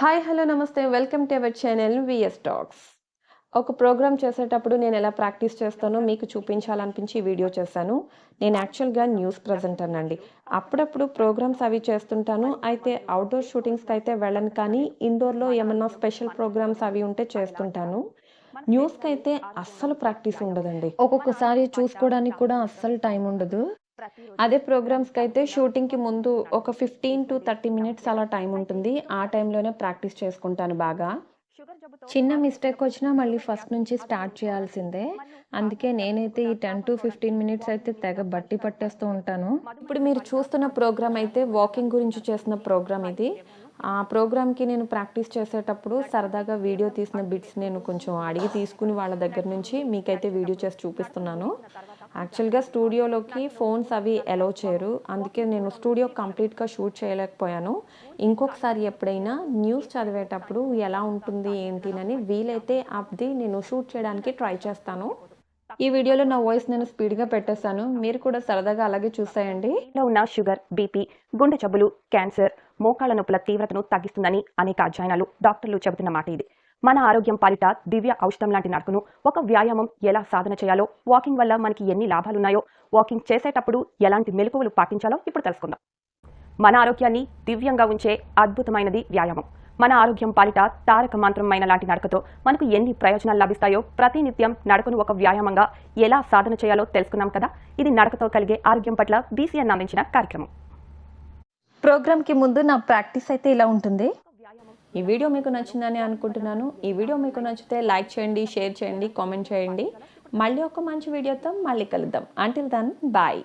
Hi hello నమస్తే. Welcome to our channel VS talks. ఒక program చేసేటప్పుడు నేను ఎలా ప్రాక్టీస్ చేస్తానో మీకు చూపించాలనిపించి వీడియో చేశాను. నేను యాక్చువల్గా న్యూస్ ప్రజెంటర్ అండి. అప్పుడప్పుడు ప్రోగ్రామ్స్ అవి చేస్తుంటాను. అయితే అవుట్డోర్ షూటింగ్స్కి అయితే వెళ్ళను కానీ ఇండోర్లో ఏమన్నా స్పెషల్ ప్రోగ్రామ్స్ అవి ఉంటే చేస్తుంటాను. న్యూస్కి అయితే అస్సలు ప్రాక్టీస్ ఉండదండి. ఒక్కొక్కసారి చూసుకోవడానికి కూడా అస్సలు టైం ఉండదు. అదే ప్రోగ్రామ్స్కి అయితే షూటింగ్కి ముందు ఒక ఫిఫ్టీన్ టు థర్టీ మినిట్స్ అలా టైం ఉంటుంది. ఆ టైంలోనే ప్రాక్టీస్ చేసుకుంటాను బాగా. చిన్న మిస్టేక్ వచ్చినా మళ్ళీ ఫస్ట్ నుంచి స్టార్ట్ చేయాల్సిందే. అందుకే నేనైతే ఈ టెన్ టు ఫిఫ్టీన్ మినిట్స్ అయితే తెగ బట్టి పట్టేస్తూ ఉంటాను. ఇప్పుడు మీరు చూస్తున్న ప్రోగ్రామ్ అయితే వాకింగ్ గురించి చేసిన ప్రోగ్రామ్ ఇది. ఆ ప్రోగ్రామ్కి నేను ప్రాక్టీస్ చేసేటప్పుడు సరదాగా వీడియో తీసిన బిట్స్ నేను కొంచెం అడిగి తీసుకుని వాళ్ళ దగ్గర నుంచి మీకైతే వీడియో చేసి చూపిస్తున్నాను. యాక్చువల్గా స్టూడియోలోకి ఫోన్స్ అవి అలౌ చేయరు. అందుకే నేను స్టూడియో కంప్లీట్గా షూట్ చేయలేకపోయాను. ఇంకొకసారి ఎప్పుడైనా న్యూస్ చదివేటప్పుడు ఎలా ఉంటుంది ఏంటినని వీలైతే అది నేను షూట్ చేయడానికి ట్రై చేస్తాను. ఈ వీడియోలో నా వాయిస్ నేను స్పీడ్గా పెట్టేశాను. మీరు కూడా సరదాగా అలాగే చూసేయండి. లో ఉన్న షుగర్ బీపీ గుండె జబ్బులు క్యాన్సర్ మోకాళ్ళ నొప్పుల తీవ్రతను తగ్గిస్తుందని అనేక అధ్యయనాలు డాక్టర్లు చెబుతున్న మాట ఇది. మన ఆరోగ్యం పాలిట దివ్య ఔషధం లాంటి నడకను ఒక వ్యాయామం ఎలా సాధన చేయాలో వాకింగ్ వల్ల మనకి ఎన్ని లాభాలున్నాయో వాకింగ్ చేసేటప్పుడు ఎలాంటి మెలకువలు పాటించాలో ఇప్పుడు తెలుసుకుందాం. మన ఆరోగ్యాన్ని దివ్యంగా ఉంచే అద్భుతమైనది వ్యాయామం. మన ఆరోగ్యం పాలిట తారక మంత్రమైన లాంటి నడకతో మనకు ఎన్ని ప్రయోజనాలు లభిస్తాయో ప్రతినిత్యం నడకను ఒక వ్యాయామంగా ఎలా సాధన చేయాలో తెలుసుకున్నాం కదా? ఇది నడకతో కలిగే ఆరోగ్యం పట్ల బీసీఎన్ అందించిన కార్యక్రమం. ప్రోగ్రామ్కి ముందు నా ప్రాక్టీస్ అయితే ఇలా ఉంటుంది. ఈ వీడియో మీకు నచ్చిందని అనుకుంటున్నాను. ఈ వీడియో మీకు నచ్చితే లైక్ చేయండి షేర్ చేయండి కామెంట్ చేయండి. మళ్ళీ ఒక మంచి వీడియోతో మళ్ళీ కలుద్దాం. అంటిల్ దాన్ బాయ్